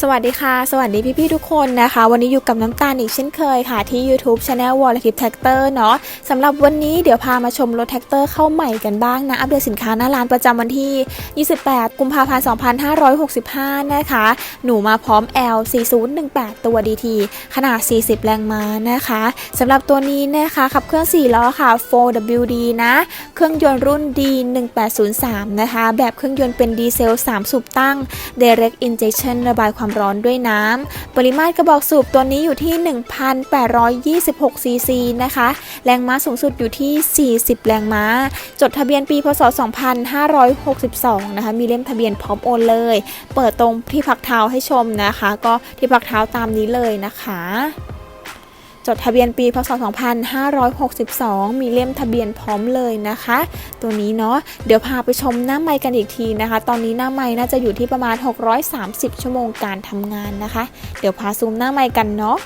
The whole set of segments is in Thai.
สวัสดีค่ะ สวัสดีพี่ๆทุกคนนะคะ วันนี้อยู่กับน้ำตาลอีกเช่นเคยค่ะที่ YouTube Channel w a l l e t i p Tractor เนาะสำหรับวันนี้เดี๋ยวพามาชมรถแท็กเตอร์เข้าใหม่กันบ้างนะ อัปเดตสินค้าหน้าร้านประจำวันที่ 28 กุมภาพันธ์ 2565 นะคะ หนูมาพร้อม L 4018 ตัว DT ขนาด 40 แรงม้านะคะสำหรับตัวนี้นะคะขับเครื่อง 4 ล้อค่ะ 4WD นะ เครื่องยนต์รุ่น D1803 นะคะแบบเครื่องยนต์เป็นดีเซล 3 สูบตั้ง Direct Injection ระบายความร้อนด้วยน้ำ ปริมาตรกระบอกสูบตัวนี้อยู่ที่ 1,826 ซีซีนะคะ แรงม้าสูงสุดอยู่ที่ 40 แรงม้า จดทะเบียนปีพศ 2562 นะคะ มีเล่มทะเบียนพร้อมโอนเลย เปิดตรงที่พักเท้าให้ชมนะคะ ก็ที่พักเท้าตามนี้เลยนะคะ จดทะเบียนปีพศ 2562 มีเล่มทะเบียนพร้อมเลยนะคะ ตัวนี้เนาะเดี๋ยวพาไปชมหน้าไม้กันอีกทีนะคะ ตอนนี้หน้าไม้น่าจะอยู่ที่ประมาณ 630 ชั่วโมงการทำงานนะคะ เดี๋ยวพาซูมหน้าไม้กันเนาะ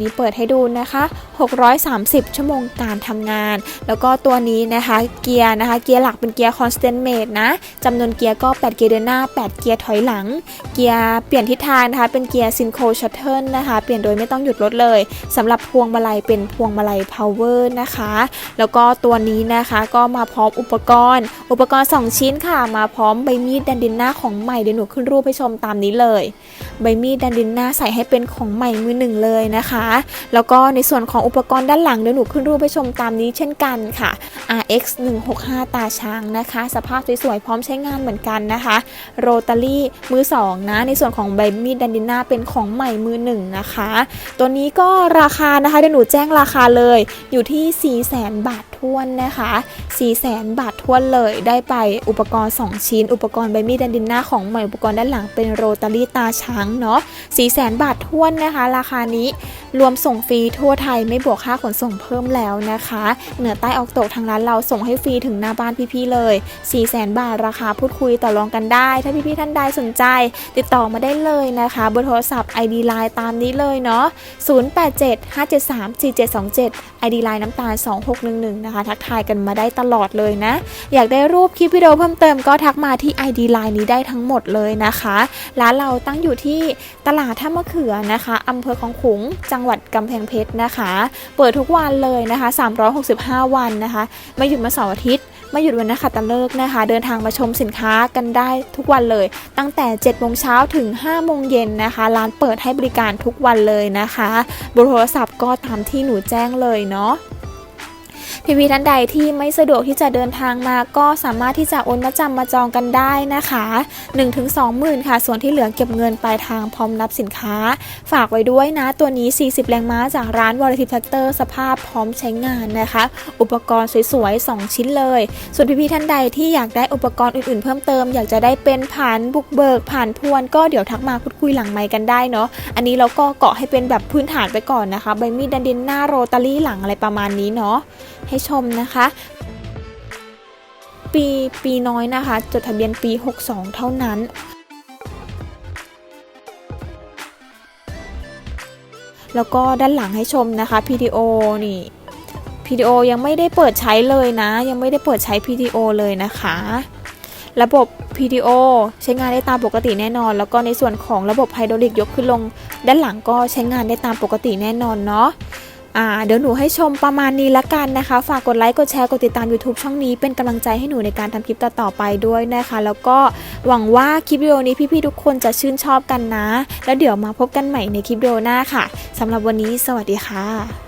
นี้เปิดให้ดูนะคะ 630 ชั่วโมงการทำงาน แล้วก็ตัวนี้นะคะเกียร์นะคะเกียร์หลักเป็นเกียร์ constant mate นะจำนวนเกียร์ก็ 8 เกียร์เดินหน้า 8 เกียร์ถอยหลัง เกียร์เปลี่ยนทิศทางนะคะเป็นเกียร์ synchro shuttle นะคะเปลี่ยนโดยไม่ต้องหยุดรถเลยสำหรับพวงมาลัยเป็นพวงมาลัย power นะคะ แล้วก็ตัวนี้นะคะก็มาพร้อมอุปกรณ์ อุปกรณ์ 2 ชิ้นค่ะมาพร้อมใบมีดดันดินหน้าของใหม่เดี๋ยวหนูขึ้นรูปให้ชมตามนี้เลย ใบมีดดันดินหน้าใส่ให้เป็นของใหม่มือหนึ่งเลยนะคะ แล้วก็ในส่วนของอุปกรณ์ด้านหลังเดี๋ยวหนูขึ้นรูปไปชมตามนี้เช่นกันค่ะ RX 165 ตาช้างนะคะ สภาพสวยๆ พร้อมใช้งานเหมือนกันนะคะ โรตารี่มือสองนะ ในส่วนของใบมีดดันดิน่าเป็นของใหม่มือหนึ่งนะคะ ตัวนี้ก็ราคานะคะเดี๋ยวหนูแจ้งราคาเลยอยู่ที่ 4 0 0 0 0 0 บาททวนนะคะ4 0 0 0 0 0บาททวนเลย ได้ไปอุปกรณ์ 2 ชิ้น อุปกรณ์ใบมีดดันดินหน้าของใหม่อุปกรณ์ด้านหลังเป็นโรตารี่ตาช้างเนาะ4 0 0 0 0 0บาททวนนะคะ ราคานี้รวมส่งฟรีทั่วไทยไม่บวกค่าขนส่งเพิ่มแล้วนะคะ เหนือใต้ออกตกทางร้านเราส่งให้ฟรีถึงหน้าบ้านพี่ๆเลย 4 0 0 0 0 0 บาทราคาพูดคุยต่อรองกันได้ ถ้าพี่ๆท่านใดสนใจ ติดต่อมาได้เลยนะคะเบอร์โทรศัพท์ ID Line ตามนี้เลยเนาะ0875734727 ID Line น้ำตาล 2611นะคะ ทักทายกันมาได้ตลอดเลยนะ อยากได้รูปคลิปวิดีโอเพิ่มเติมก็ทักมาที่ ID Line นี้ได้ทั้งหมดเลยนะคะร้านเราตั้งอยู่ที่ตลาดท่ามะเขือนะคะอำเภอคลองขุงจังหวัดกำแพงเพชรนะคะ เปิดทุกวันเลยนะคะ 365 วันนะคะไม่หยุดมาเสาร์อาทิตย์ไม่หยุดวันนักขัตฤกษ์นะคะ เดินทางมาชมสินค้ากันได้ทุกวันเลย ตั้งแต่7โมงเช้าถึง5โมงเย็นนะคะ ร้านเปิดให้บริการทุกวันเลยนะคะบรโทรศัพท์ก็ตามที่หนูแจ้งเลยเนาะ พี่พีท่านใดที่ไม่สะดวกที่จะเดินทางมาก็สามารถที่จะโอนมาจำมาจองกันได้นะคะ 1-2หมื่นค่ะ ส่วนที่เหลือเก็บเงินปลายทางพร้อมรับสินค้า ฝากไว้ด้วยนะ ตัวนี้ 40 แรงม้าจากร้านวอลทิ t แฟกเตอร์สภาพพร้อมใช้งานนะคะ อุปกรณ์สวยๆ 2 ชิ้นเลย ส่วนพี่ๆท่านใดที่อยากได้อุปกรณ์อื่นๆ เพิ่มเติม อยากจะได้เป็นผ่านบุกเบิกผ่านพวนก็เดี๋ยวทักมาพูดคุยหลังไมค์กันได้เนาะอันนี้เราก็เกาะให้เป็นแบบพื้นฐานไปก่อนนะคะใบมีดดันดินหน้าโรตารี่หลังอะไรประมาณนี้เนาะ ให้ชมนะคะ ปีปีน้อยนะคะ จดทะเบียนปี 62 เท่านั้นแล้วก็ด้านหลังให้ชมนะคะ PTO นี่ PTO ยังไม่ได้เปิดใช้เลยนะ ยังไม่ได้เปิดใช้ PTO เลยนะคะ ระบบ PTO ใช้งานได้ตามปกติแน่นอน แล้วก็ในส่วนของระบบไฮดรอลิกยกขึ้นลง ด้านหลังก็ใช้งานได้ตามปกติแน่นอนเนาะ อ่าเดี๋ยวหนูให้ชมประมาณนี้ละกันนะคะ ฝากกดไลค์กดแชร์กดติดตาม YouTube ช่องนี้เป็นกำลังใจให้หนูในการทำคลิปต่อๆไปด้วยนะคะ แล้วก็หวังว่าคลิปวิดีโอนี้พี่ๆทุกคนจะชื่นชอบกันนะ แล้วเดี๋ยวมาพบกันใหม่ในคลิปวิดีโอหน้าค่ะสำหรับวันนี้สวัสดีค่ะ